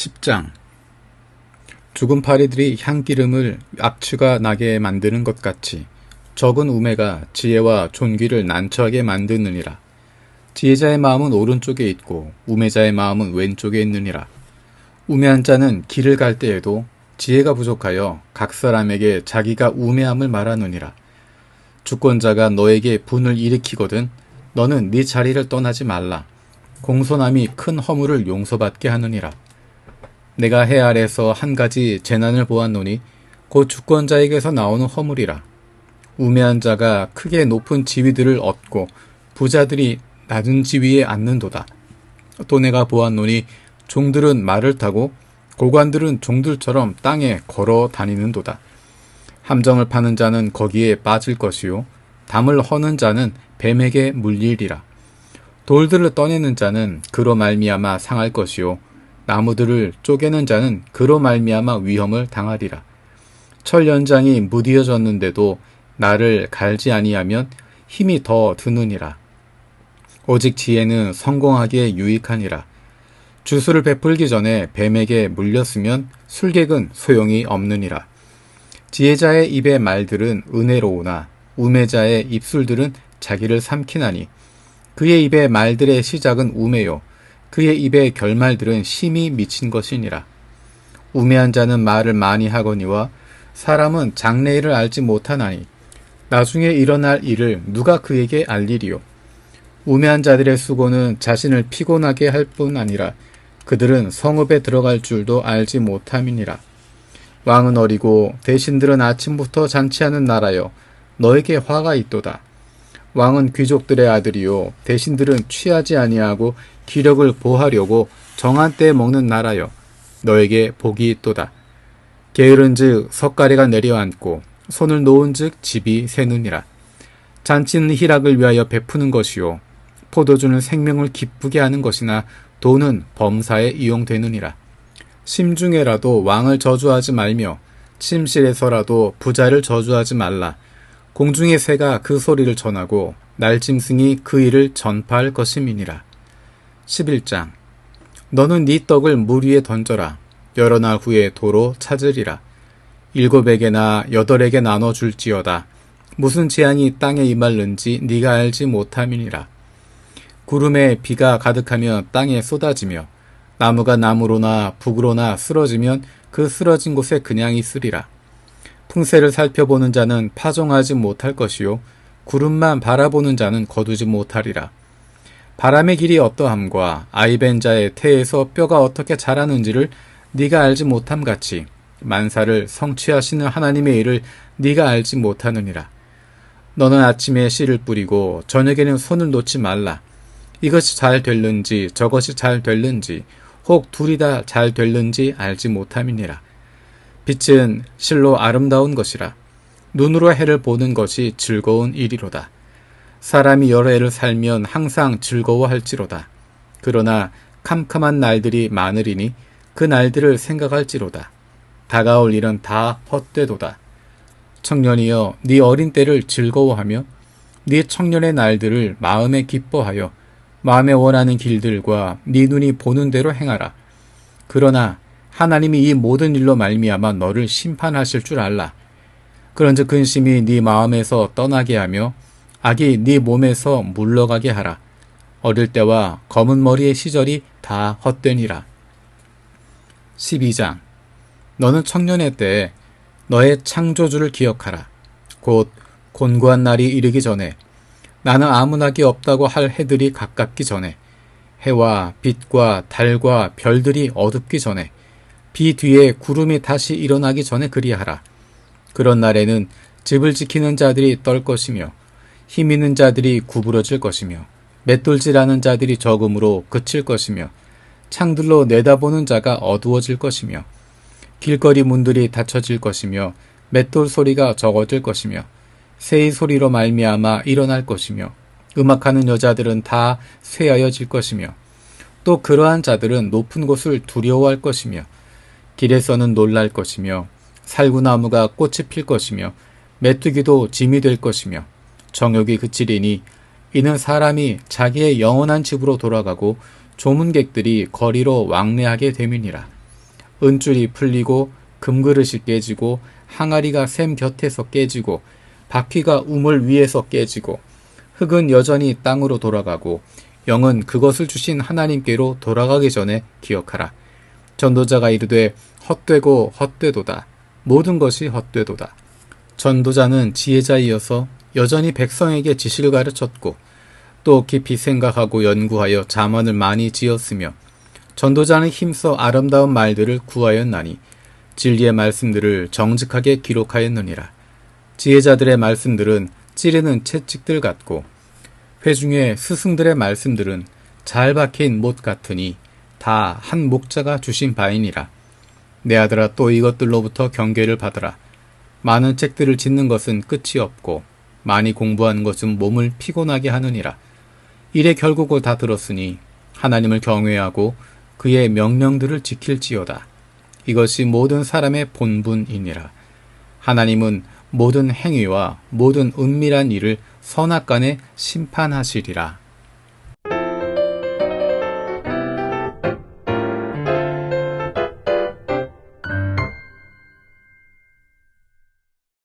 10장 죽은 파리들이 향기름을 악취가 나게 만드는 것 같이 적은 우매가 지혜와 존귀를 난처하게 만드느니라. 지혜자의 마음은 오른쪽에 있고 우매자의 마음은 왼쪽에 있느니라. 우매한 자는 길을 갈 때에도 지혜가 부족하여 각 사람에게 자기가 우매함을 말하느니라. 주권자가 너에게 분을 일으키거든 너는 네 자리를 떠나지 말라. 공손함이 큰 허물을 용서받게 하느니라. 내가 해 아래서 한 가지 재난을 보았노니 곧 주권자에게서 나오는 허물이라. 우매한 자가 크게 높은 지위들을 얻고 부자들이 낮은 지위에 앉는도다. 또 내가 보았노니 종들은 말을 타고 고관들은 종들처럼 땅에 걸어 다니는도다. 함정을 파는 자는 거기에 빠질 것이요 담을 허는 자는 뱀에게 물리리라. 돌들을 떠내는 자는 그로 말미암아 상할 것이요 나무들을 쪼개는 자는 그로 말미암아 위험을 당하리라. 철 연장이 무디어졌는데도 나를 갈지 아니하면 힘이 더 드느니라. 오직 지혜는 성공하기에 유익하니라. 주술을 베풀기 전에 뱀에게 물렸으면 술객은 소용이 없느니라. 지혜자의 입의 말들은 은혜로우나 우매자의 입술들은 자기를 삼키나니 그의 입의 말들의 시작은 우매요 그의 입의 결말들은 심히 미친 것이니라. 우매한 자는 말을 많이 하거니와 사람은 장래일을 알지 못하나니 나중에 일어날 일을 누가 그에게 알리리요. 우매한 자들의 수고는 자신을 피곤하게 할 뿐 아니라 그들은 성읍에 들어갈 줄도 알지 못함이니라. 왕은 어리고 대신들은 아침부터 잔치하는 나라여 너에게 화가 있도다. 왕은 귀족들의 아들이요 대신들은 취하지 아니하고 기력을 보하려고 정한 때에 먹는 나라여 너에게 복이 있도다. 게으른즉 석가래가 내려앉고 손을 놓은즉 집이 새느니라. 잔치는 희락을 위하여 베푸는 것이요 포도주는 생명을 기쁘게 하는 것이나 돈은 범사에 이용되느니라. 심중에라도 왕을 저주하지 말며 침실에서라도 부자를 저주하지 말라. 공중의 새가 그 소리를 전하고 날짐승이 그 일을 전파할 것임이니라. 11장 너는 네 떡을 물 위에 던져라. 여러 날 후에 도로 찾으리라. 일곱에게나 여덟에게 나눠 줄지어다. 무슨 재앙이 땅에 임할는지 네가 알지 못함이니라. 구름에 비가 가득하면 땅에 쏟아지며 나무가 나무로나 북으로나 쓰러지면 그 쓰러진 곳에 그냥 있으리라. 풍세를 살펴보는 자는 파종하지 못할 것이요 구름만 바라보는 자는 거두지 못하리라. 바람의 길이 어떠함과 아이벤 자의 태에서 뼈가 어떻게 자라는지를 네가 알지 못함 같이 만사를 성취하시는 하나님의 일을 네가 알지 못하느니라. 너는 아침에 씨를 뿌리고 저녁에는 손을 놓지 말라. 이것이 잘 될는지 저것이 잘 될는지 혹 둘이 다 잘 될는지 알지 못함이니라. 빛은 실로 아름다운 것이라. 눈으로 해를 보는 것이 즐거운 일이로다. 사람이 여러 해를 살면 항상 즐거워할지로다. 그러나 캄캄한 날들이 많으리니 그 날들을 생각할지로다. 다가올 일은 다 헛되도다. 청년이여 네 어린 때를 즐거워하며 네 청년의 날들을 마음에 기뻐하여 마음에 원하는 길들과 네 눈이 보는 대로 행하라. 그러나 하나님이 이 모든 일로 말미암아 너를 심판하실 줄 알라. 그런즉 근심이 네 마음에서 떠나게 하며 악이 네 몸에서 물러가게 하라. 어릴 때와 검은 머리의 시절이 다 헛되니라. 12장 너는 청년의 때에 너의 창조주를 기억하라. 곧 곤고한 날이 이르기 전에 나는 아무나기 없다고 할 해들이 가깝기 전에 해와 빛과 달과 별들이 어둡기 전에 비 뒤에 구름이 다시 일어나기 전에 그리하라. 그런 날에는 집을 지키는 자들이 떨 것이며 힘 있는 자들이 구부러질 것이며 맷돌질하는 자들이 적음으로 그칠 것이며 창들로 내다보는 자가 어두워질 것이며 길거리 문들이 닫혀질 것이며 맷돌 소리가 적어질 것이며 새의 소리로 말미암아 일어날 것이며 음악하는 여자들은 다 쇠하여질 것이며 또 그러한 자들은 높은 곳을 두려워할 것이며 길에서는 놀랄 것이며 살구나무가 꽃이 필 것이며 메뚜기도 짐이 될 것이며 정욕이 그치리니 이는 사람이 자기의 영원한 집으로 돌아가고 조문객들이 거리로 왕래하게 됨이니라. 은줄이 풀리고 금그릇이 깨지고 항아리가 샘 곁에서 깨지고 바퀴가 우물 위에서 깨지고 흙은 여전히 땅으로 돌아가고 영은 그것을 주신 하나님께로 돌아가기 전에 기억하라. 전도자가 이르되 헛되고 헛되도다. 모든 것이 헛되도다. 전도자는 지혜자이어서 여전히 백성에게 지시를 가르쳤고 또 깊이 생각하고 연구하여 자문을 많이 지었으며 전도자는 힘써 아름다운 말들을 구하였나니 진리의 말씀들을 정직하게 기록하였느니라. 지혜자들의 말씀들은 찌르는 채찍들 같고 회중의 스승들의 말씀들은 잘 박힌 못 같으니 다 한 목자가 주신 바이니라. 내 아들아 또 이것들로부터 경계를 받으라. 많은 책들을 짓는 것은 끝이 없고 많이 공부하는 것은 몸을 피곤하게 하느니라. 이래 결국을 다 들었으니 하나님을 경외하고 그의 명령들을 지킬지어다. 이것이 모든 사람의 본분이니라. 하나님은 모든 행위와 모든 은밀한 일을 선악간에 심판하시리라.